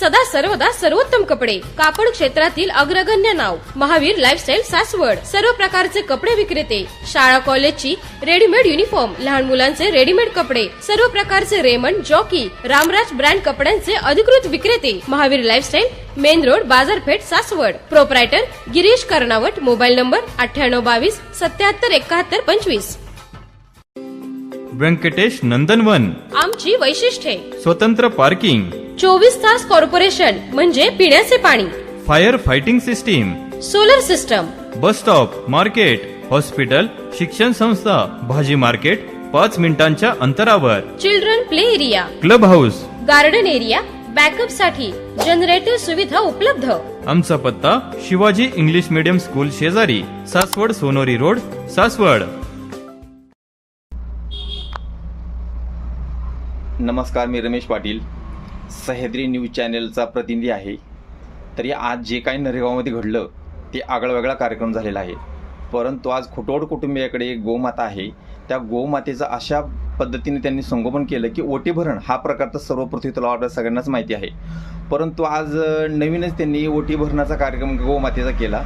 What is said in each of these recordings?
सदा सर्वदा सर्वोत्तम कपडे. कापड क्षेत्रातील अग्रगण्य नाव. महावीर लाईफस्टाईल सासवड. सर्व प्रकारचे कपडे विक्रेते. शाळा कॉलेजची रेडीमेड युनिफॉर्म लहान मुलांचे रेडीमेड कपडे. सर्व प्रकारचे रेमंड जॉकी रामराज ब्रँड कपड्यांचे अधिकृत विक्रेते. महावीर लाईफस्टाईल मेन रोड बाजारपेठ Saswad. Proprietor Girish Karnawat mobile number अठ्ठ्याण्णव बावीस सत्याहत्तर एकाहत्तर पंचवीस. व्यंकटेश नंदनवन. आमची वैशिष्ट्ये. स्वतंत्र पार्किंग चोवीस तास कॉर्पोरेशन म्हणजे पिण्याचे पाणी. Fire fighting system. Solar system. Bus stop market hospital शिक्षण संस्था भाजी मार्केट पाच मिनिटांच्या अंतरावर. Children play area. Club house. Garden area बॅकअपसाठी generator सुविधा उपलब्ध. आमचा पत्ता शिवाजी इंग्लिश मीडियम स्कूल शेजारी सासवड सोनोरी रोड सासवड. नमस्कार मी रमेश पाटील. सह्याद्री न्यूज चॅनेलचा प्रतिनिधी आहे. तरी आज जे काही नरेगावमध्ये घडलं ते आगळावेगळा कार्यक्रम झालेला आहे. परंतु आज खुटोड कुटुंबियाकडे एक गोमाता आहे. त्या गोमातेचं अशा पद्धतीने त्यांनी संगोपन केलं की ओटी भरण हा प्रकार तर सर्व पृथ्वीतला ऑर्डर सगळ्यांनाच माहिती आहे. परंतु आज नवीनच त्यांनी ओटी भरणाचा कार्यक्रम गोमातेचा केला.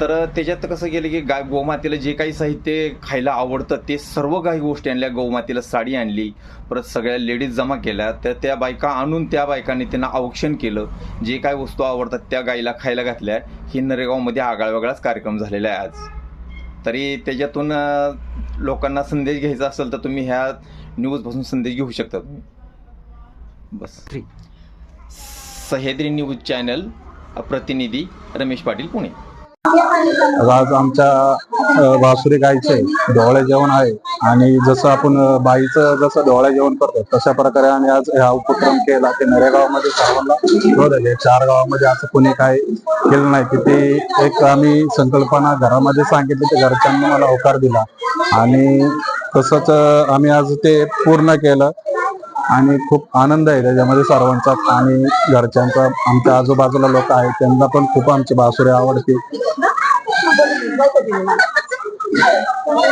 तर त्याच्यात कसं गेलं की गाय गोमातेला जे काही साहित्य खायला आवडतं ते सर्व काही गोष्टी आणल्या. गोमातेला साडी आणली परत सगळ्या लेडीज जमा केल्या. तर त्या बायका आणून त्या बायकांनी त्यांना औक्षण केलं. जे काही वस्तू आवडतात त्या गाईला खायला घातल्या. ही नरेगावमध्ये आगळा वेगळाच कार्यक्रम झालेला आहे आज. तरी त्याच्यातून लोकांना संदेश घ्यायचा असेल तर तुम्ही ह्या न्यूजपासून संदेश घेऊ शकता तुम्ही. बस. सह्याद्री न्यूज चॅनल प्रतिनिधी रमेश पाटील पुणे. आज आमच्या अ, बासुरी गायचे डोळे जेवण आहे. आणि जसं आपण बाईचं जसं डोळे जेवण करतो तशा प्रकारे आम्ही आज हा उपक्रम केला की नरेगावमध्ये सर्वांना हो चार गावामध्ये असं कोणी काय केलं नाही की एक आम्ही संकल्पना घरामध्ये सांगितली तर घरच्यांनी मला होकार दिला. आणि तसंच आम्ही आज ते पूर्ण केलं. आणि खूप आनंद आहे त्याच्यामध्ये सर्वांचा आणि घरच्यांचा. आमच्या आजूबाजूला लोक आहेत त्यांना पण खूप आमची बासुरी आवडते. Thank you.